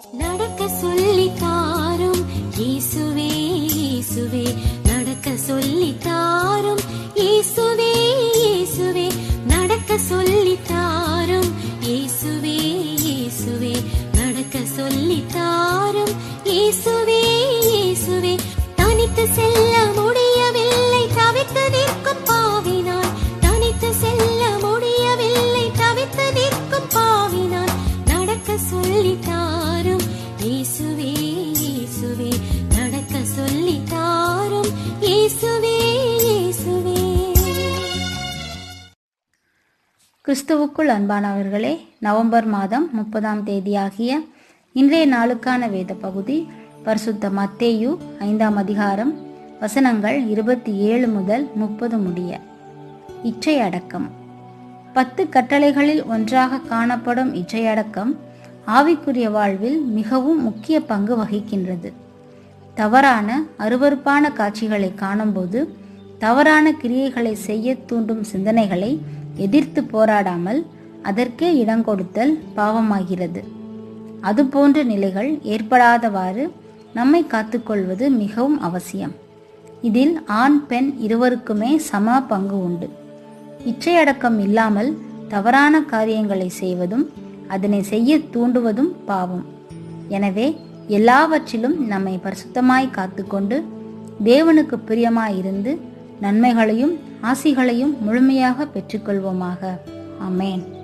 நடக்க சொல்லி தாரும். இயேசுவே இயேசுவே நடக்க சொல்லி தாரும். இயேசுவே இயேசுவே நடக்க சொல்லி தாரும். இயேசுவே இயேசுவே நடக்க சொல்லி தாரும். இயேசுவே இயேசுவே தனித்து செல்ல முடியவில்லை தவித்து நிற்கும் பாவினாய் தனித்து செல்ல முடியவில்லை தவித்து நிற்கும் பாவினாய் நடக்க சொல்லி கிறிஸ்துவுக்குள் அன்பானவர்களே நவம்பர் மாதம் முப்பதாம் தேதியாகிய இன்றைய நாளுக்கான வேத பகுதி பரிசுத்த மத்தேயு ஐந்தாம் அதிகாரம் வசனங்கள் இருபத்தி ஏழு முதல் முப்பது முடிய. இச்சை அடக்கம். பத்து கட்டளைகளில் ஒன்றாக காணப்படும் இச்சையடக்கம் ஆவிக்குரிய வாழ்வில் மிகவும் முக்கிய பங்கு வகிக்கின்றது. தவறான அருவருப்பான காட்சிகளை காணும்போது தவறான கிரியைகளை செய்ய தூண்டும் சிந்தனைகளை எதிர்த்து போராடாமல் அதற்கே இடம் கொடுத்தல் பாவமாகிறது. அதுபோன்ற நிலைகள் ஏற்படாதவாறு நம்மை காத்துக்கொள்வது மிகவும் அவசியம். இதில் ஆண் பெண் இருவருக்குமே சம பங்கு உண்டு. இச்சையடக்கம் இல்லாமல் தவறான காரியங்களை செய்வதும் அதனை செய்ய தூண்டுவதும் பாவம். எனவே எல்லாவற்றிலும் நம்மை பரிசுத்தமாய் காத்துக்கொண்டு தேவனுக்கு பிரியமாயிருந்து நன்மைகளையும் ஆசிகளையும் முழுமையாக பெற்றுக்கொள்வோமாக. அமேன்